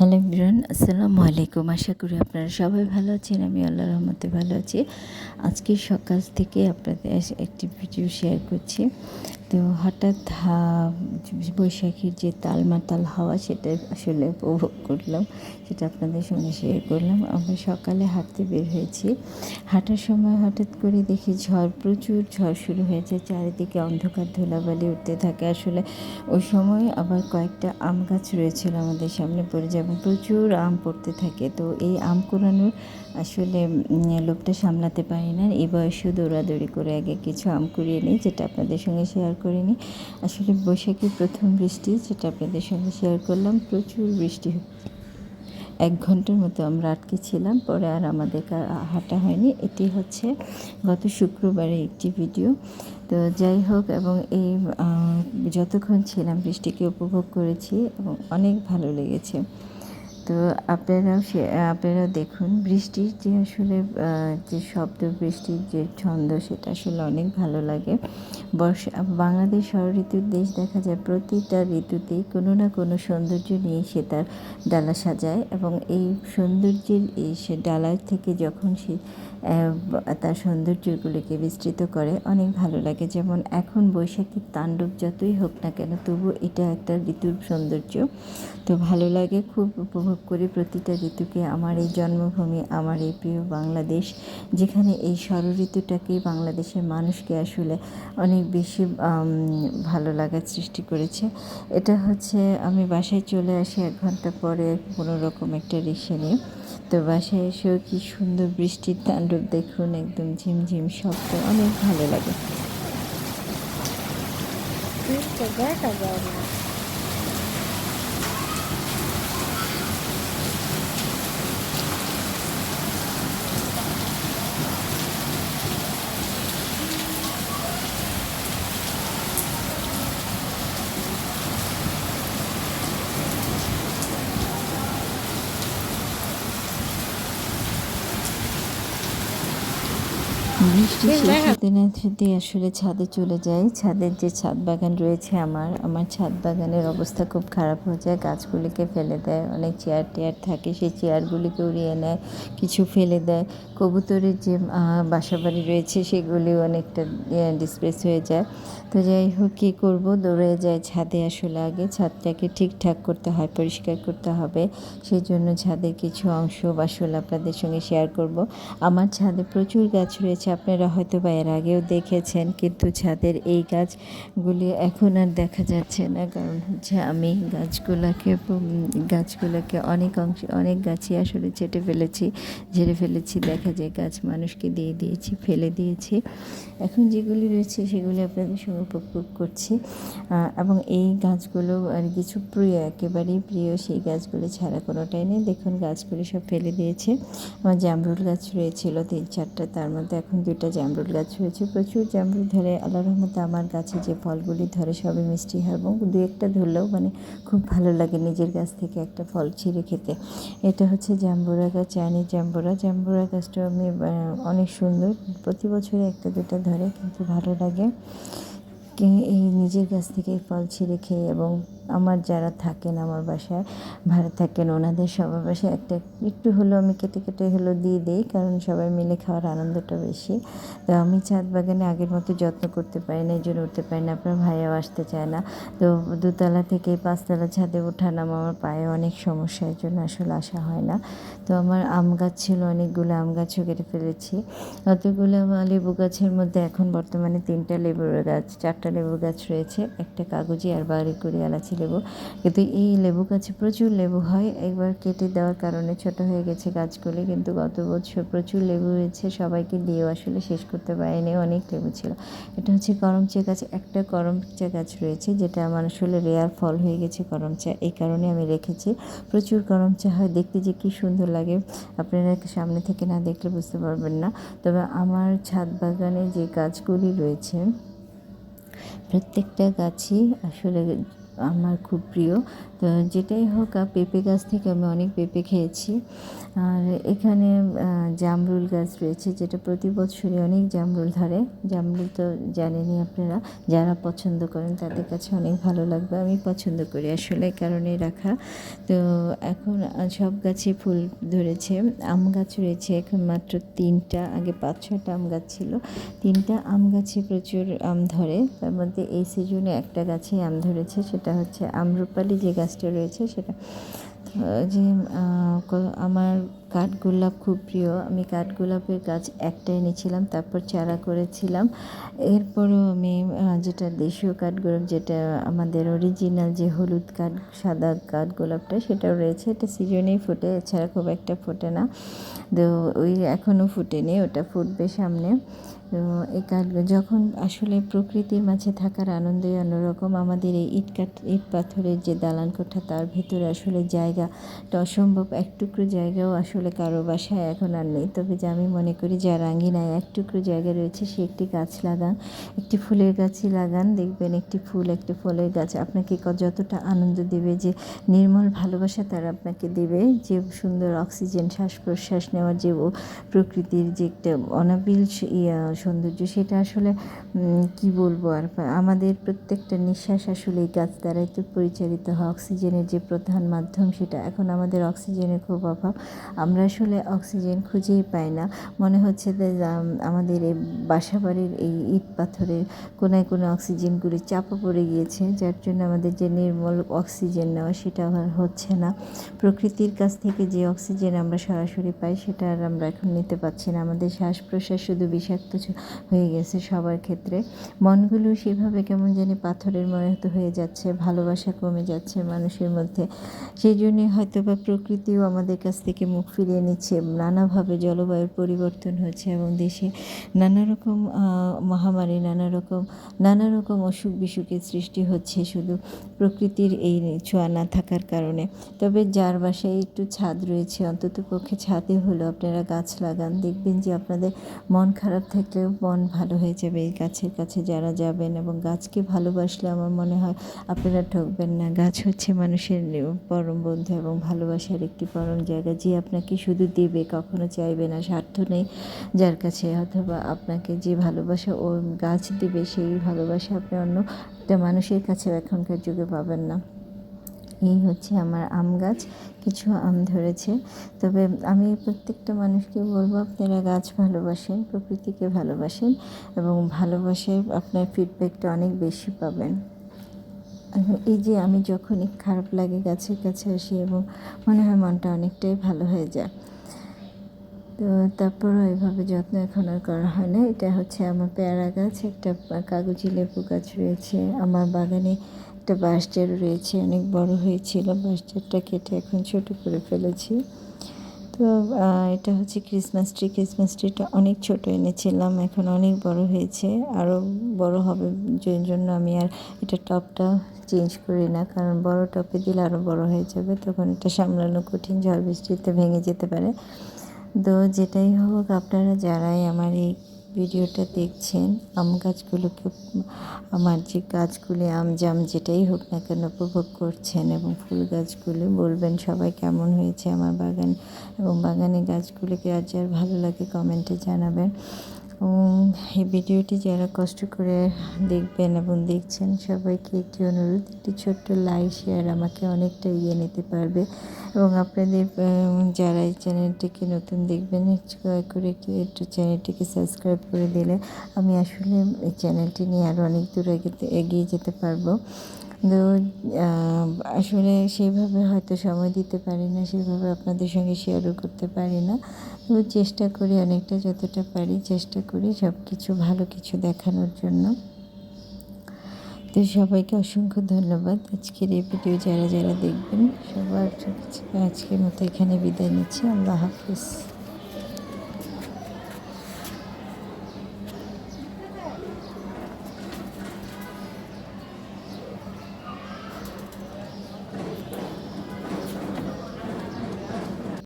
Hello Imran আসসালামু আলাইকুম। আশা করি আপনারা সবাই ভালো আছেন, আমি আল্লাহ রহমতে ভালো আছি। আজকে সকাল থেকে আপনাদের একটি ভিডিও শেয়ার করছি। তো হঠাৎ বৈশাখীর যে তালমাতাল হাওয়া, সেটা আসলে উপভোগ করলাম। সেটা আপনাদের সঙ্গে শেয়ার করলাম। আমরা সকালে হাঁটতে বের হয়েছি। হাঁটার সময় হঠাৎ করে দেখি ঝড় প্রচুর, ঝড় শুরু হয়েছে। চারিদিকে অন্ধকার, ধুলাবালি উঠতে থাকে। আসলে ওই সময় আবার কয়েকটা আম গাছ রয়েছিল আমাদের সামনে পড়ে যায় এবং প্রচুর আম পড়তে থাকে। তো এই আম কোরানোর আসলে লোভটা সামলাতে পারি না। এই বয়সেও দৌড়াদৌড়ি করে আগে কিছু আম কুড়িয়ে নিই, যেটা আপনাদের সঙ্গে শেয়ার করে নিই আসলে বৈশাখীর প্রথম বৃষ্টি যেটা আপনাদের সঙ্গে শেয়ার করলাম। প্রচুর বৃষ্টি এক ঘণ্টার মতো আমরা আটকে ছিলাম, পরে আর আমাদের হাঁটা হয়নি। এটি হচ্ছে গত শুক্রবারের একটি ভিডিও। তো যাই হোক, এবং এই যতক্ষণ ছিলাম বৃষ্টিকে উপভোগ করেছি এবং অনেক ভালো লেগেছে। আপনারাও সে, আপনারা দেখুন, বৃষ্টির যে আসলে যে শব্দ, বৃষ্টির যে ছন্দ, সেটা আসলে অনেক ভালো লাগে। বর্ষা, বাংলাদেশ ঋতুর দেশ দেখা যায়, প্রতিটা ঋতুতেই কোনো না কোনো সৌন্দর্য নিয়ে সে তার ডালা সাজায় এবং এই সৌন্দর্যের, এই সে ডালার থেকে যখন সে তার সৌন্দর্যগুলিকে বিস্তৃত করে অনেক ভালো লাগে। যেমন এখন বৈশাখীর তাণ্ডব যতই হোক না কেন তবু এটা একটা ঋতুর সৌন্দর্য। তো ভালো লাগে, খুব উপভোগ করি প্রতিটা ঋতুকে। আমার এই জন্মভূমি, আমার এই প্রিয় বাংলাদেশ, যেখানে এই ষড় ঋতুটাকে বাংলাদেশের মানুষকে আসলে অনেক বেশি ভালো লাগার সৃষ্টি করেছে। এটা হচ্ছে, আমি বাসায় চলে আসি এক ঘণ্টা পরে কোনো রকম একটা রিক্সা নিয়ে তো বাসায় এসেও কি সুন্দর বৃষ্টির তাণ্ডব দেখুন একদম ঝিমঝিম শব্দ অনেক ভালো লাগে। বৃষ্টি শেষ হতে না হতে আসলে ছাদে চলে যাই। ছাদের যে ছাদ বাগান রয়েছে আমার আমার ছাদ বাগানের অবস্থা খুব খারাপ হয়ে যায়। গাছগুলিকে ফেলে দেয় অনেক চেয়ার টেয়ার থাকে সেই চেয়ারগুলিকে উড়িয়ে নেয় কিছু ফেলে দেয়। কবুতরের যে বাসাবাড়ি রয়েছে সেগুলি অনেকটা ডিসপ্লেস হয়ে যায়। তো যাই হোক, কী করব? দৌড়ে যায় ছাদে আসলে আগে ছাদটাকে ঠিকঠাক করতে হয়, পরিষ্কার করতে হবে। সেই জন্য ছাদের কিছু অংশ বা আসলে আপনাদের সঙ্গে শেয়ার করব। আমার ছাদে প্রচুর গাছ রয়েছে, আপনারা হয়তো বা এর আগেও দেখেছেন, কিন্তু ছাদের এই গাছগুলি এখন আর দেখা যাচ্ছে না। কারণ হচ্ছে আমি গাছগুলোকে গাছগুলোকে অনেক অংশে, অনেক গাছই আসলে চেটে ফেলেছি, ঝেড়ে ফেলেছি। দেখা যায় গাছ মানুষকে দিয়ে দিয়েছি, ফেলে দিয়েছি। এখন যেগুলি রয়েছে সেগুলি আপনাদের সঙ্গে উপভোগ করছি। এবং এই গাছগুলো আর কিছু প্রিয়, একেবারেই প্রিয়, সেই গাছগুলো ছাড়া কোনোটাই নেই। দেখুন, গাছগুলি সব ফেলে দিয়েছে। আমার জামরুল গাছ রয়েছিল তিন চারটা, তার মধ্যে এখন দুইটা জামরুল গাছ হয়েছে প্রচুর জামরুল ধরে আল্লাহ রহমতে আমার গাছে যে ফলগুলি ধরে, সবই মিষ্টি হয় এবং দু একটা ধরলেও মানে খুব ভালো লাগে নিজের গাছ থেকে একটা ফল ছিঁড়ে খেতে। এটা হচ্ছে জাম্বুরা গাছ চাইনিজ জাম্বুরা। জাম্বুরা গাছটা আমি অনেক সুন্দর। প্রতি বছরে একটা দুটো ধরে, কিন্তু ভালো লাগে। এই নিজের গাছ থেকে ফল ছিঁড়ে খেয়ে এবং আমার যারা থাকেন, আমার বাসায়, ভাড়া থাকেন, ওনাদের সবার বাসায় একটা, একটু হলেও আমি কেটে কেটে হলেও দিয়ে দিই, কারণ সবাই মিলে খাওয়ার আনন্দটা বেশি। তো আমি ছাদ বাগানে আগের মতো যত্ন করতে পারি না, এই জন্য উঠতে পারি না, আপনার ভাইয়াও আসতে চায় না। তো দুতলা থেকে পাঁচতলা ছাদে ওঠা নামা আমার পায়ে অনেক সমস্যা এর জন্য আসলে আসা হয় না। তো আমার আম গাছ ছিল, অনেকগুলো আম গাছও কেটে ফেলেছি। অতগুলো লেবু গাছের মধ্যে এখন বর্তমানে তিনটা লেবুর গাছ, চারটা লেবু গাছ রয়েছে, একটা কাগজি আর বাড়ি করে এলাচি লেবু। কিন্তু এই লেবু গাছে প্রচুর লেবু হয়। একবার কেটে দেওয়ার কারণে ছোট হয়ে গেছে গাছগুলি। কিন্তু গত বছর প্রচুর লেবু হয়েছে। সবাইকে দিয়েও আসলে শেষ করতে পারিনি। অনেক লেবু ছিল। এটা হচ্ছে করমচা গাছ। একটা করমচা গাছ রয়েছে, যেটা আমার আসলে রেয়ার ফল হয়ে গেছে করমচা। এই কারণে আমি রেখেছি। প্রচুর করমচা হয়। দেখতে যে কী সুন্দর লাগে। আপনারা সামনে থেকে না দেখলে বুঝতে পারবেন না। তবে আমার ছাদ বাগানে যে গাছগুলি রয়েছে, প্রত্যেকটা গাছই আসলে আমার খুব প্রিয়। তো যেটাই হোক পেঁপে গাছ থেকে আমি অনেক পেঁপে খেয়েছি। আর এখানে জামরুল গাছ রয়েছে, যেটা প্রতি বছরই অনেক জামরুল ধরে। জামরুল তো জানেনই আপনারা, যারা পছন্দ করেন তাদের কাছে অনেক ভালো লাগবে। আমি পছন্দ করি আসলে কারণে রাখা। তো এখন সব গাছে ফুল ধরেছে। আম গাছ রয়েছে, এখন মাত্র তিনটা, আগে পাঁচ ছটা আম গাছ ছিল। তিনটা আম গাছে প্রচুর আম ধরে। তার মধ্যে এই সিজনে একটা গাছে আম ধরেছে, সেটা হচ্ছে আমরুপালি যে গাছটা রয়েছে সেটা। যে আমার কাঠগোলাপ খুব প্রিয়। আমি কাঠগোলাপের গাছ একটা এনেছিলাম, তারপর চারা করেছিলাম। এরপরও আমি যেটা দেশীয় কাঠগোলাপ যেটা আমাদের অরিজিনাল যে হলুদ কাঠ, সাদা কাঠগোলাপটা সেটাও রয়েছে। এটা সিজনেই ফোটে, এছাড়া খুব একটা ফোটে না। তো ওই এখনও ফুটেনি, ওটা ফুটবে সামনে। তো এই যখন আসলে প্রকৃতির মাঝে থাকার আনন্দই অন্যরকম, আমাদের এই ইট কাঠ ইট পাথরের যে দালান কোঠা, তার ভেতরে আসলে জায়গাটা অসম্ভব। এক টুকরো জায়গাও আসলে কারও বাসায় এখন আর নেই। তবে যে আমি মনে করি যার আঙ্গিনায় এক টুকরো জায়গা রয়েছে, সে একটি গাছ লাগান, একটি ফুলের গাছই লাগান, দেখবেন একটি ফুল, একটি ফলের গাছ আপনাকে যতটা আনন্দ দেবে যে নির্মল ভালোবাসা তার আপনাকে দেবে, যে সুন্দর অক্সিজেন শ্বাস প্রশ্বাস নেওয়ার যে প্রকৃতির যে একটা অনাবিল সৌন্দর্য, সেটা আসলে কি বলব আর, আমাদের প্রত্যেকটা নিঃশ্বাস আসলে এই গাছ দ্বারাই তো পরিচালিত হয়। অক্সিজেনের যে প্রধান মাধ্যম, সেটা এখন আমাদের অক্সিজেনের খুব অভাব। আমরা আসলে অক্সিজেন খুঁজেই পাই না। মনে হচ্ছে যে আমাদের এই বাসাবাড়ির এই ইট পাথরের কোনায় কোনো অক্সিজেনগুলি চাপা পড়ে গিয়েছে, যার জন্য আমাদের যে নির্মল অক্সিজেন নেওয়া, সেটা আর হচ্ছে না। প্রকৃতির কাছ থেকে যে অক্সিজেন আমরা সরাসরি পাই, সেটা আর আমরা এখন নিতে পারছি না। আমাদের শ্বাস প্রশ্বাস শুধু বিষাক্ত ছ- হয়ে গেছে সবার ক্ষেত্রে। মনগুলো সেভাবে কেমন জানি পাথরের মতো হয়ে যাচ্ছে, ভালোবাসা কমে যাচ্ছে মানুষের মধ্যে। সেই জন্যে হয়তো বা প্রকৃতিও আমাদের কাছ থেকে মুখ ফিরিয়ে নিচ্ছে। নানাভাবে জলবায়ুর পরিবর্তন হচ্ছে এবং দেশে নানা রকম মহামারী নানা রকম নানা রকম অসুখ বিসুখের সৃষ্টি হচ্ছে শুধু প্রকৃতির এই ছোঁয়া না থাকার কারণে। তবে যার বাসায় একটু ছাদ রয়েছে, অন্তত পক্ষে ছাদে হলো আপনারা গাছ লাগান। দেখবেন যে আপনাদের মন খারাপ থাকলেও মন ভালো হয়ে যাবে এই গাছের কাছে যারা যাবেন এবং গাছকে ভালোবাসলে আমার মনে হয় আপনারা ঠকবেন না। গাছ হচ্ছে মানুষের পরম বন্ধু এবং ভালোবাসার একটি পরম জায়গা। যে আপনাকে শুধু দেবে, কখনো চাইবে না, স্বার্থ নেই যার কাছে। অথবা আপনাকে যে ভালোবাসা ও গাছ দেবে, সেই ভালোবাসা আপনি অন্য মানুষের কাছে এখনকার যুগে পাবেন না। এই হচ্ছে আমার আম গাছ, কিছু আম ধরেছে। তবে আমি প্রত্যেকটা মানুষকে বলব, আপনারা গাছ ভালোবাসেন, প্রকৃতিকে ভালোবাসেন এবং ভালোবাসে আপনার ফিডব্যাকটা অনেক বেশি পাবেন। এই যে আমি যখনই খারাপ লাগে গাছের কাছে আসি এবং মনে হয় মনটা অনেকটাই ভালো হয়ে যায়। তো তারপরও এভাবে যত্ন এখন আর করা হয় না। এটা হচ্ছে আমার পেয়ারা গাছ, একটা কাগজি লেবু গাছ রয়েছে। আমার বাগানে একটা বাঁশঝাড় রয়েছে, অনেক বড় হয়েছিল বাঁশঝাড়টা কেটে এখন ছোট করে ফেলেছি। তো এটা হচ্ছে ক্রিসমাস ট্রি ক্রিসমাস ট্রিটা অনেক ছোট এনেছিলাম, এখন অনেক বড় হয়েছে আরও বড় হবে যে, জন্য আমি আর এটা টপটা চেঞ্জ করি না, কারণ বড় টপে দিলে আরও বড় হয়ে যাবে, তখন এটা সামলানো কঠিন, ঝড় বৃষ্টিতে ভেঙে যেতে পারে। তো, যেটাই হোক, আপনারা যারাই আমার এই ভিডিওটা দেখছেন, আম গাছগুলোকে, আমার যে গাছগুলি, আম জাম যেটাই হোক না কেন উপভোগ করছেন এবং ফুল গাছগুলি বলবেন সবাই কেমন হয়েছে আমার বাগান এবং বাগানে গাছগুলিকে আর যার ভালো লাগে কমেন্টে জানাবেন। এবং এই ভিডিওটি যারা কষ্ট করে দেখবেন এবং দেখছেন, সবাইকে একটি অনুরোধ, একটি ছোট্ট লাইক, শেয়ার আমাকে অনেকটা ইয়ে নিতে পারবে। এবং আপনাদের যারা এই চ্যানেলটিকে নতুন দেখবেন করে একটু একটু চ্যানেলটিকে সাবস্ক্রাইব করে দিলে আমি আসলে এই চ্যানেলটি নিয়ে আরও অনেক দূর এগিয়ে যেতে পারব। তো আসলে সেইভাবে হয়তো সময় দিতে পারি না সেভাবে আপনাদের সঙ্গে শেয়ারও করতে পারি না। তো চেষ্টা করি অনেকটা যতটা পারি চেষ্টা করি সব কিছু ভালো কিছু দেখানোর জন্য। তো সবাইকে অসংখ্য ধন্যবাদ। আজকের এই ভিডিও যারা যারা দেখবেন, সবার আজকের মতো এখানে বিদায় নিচ্ছি। আল্লাহ হাফিজ।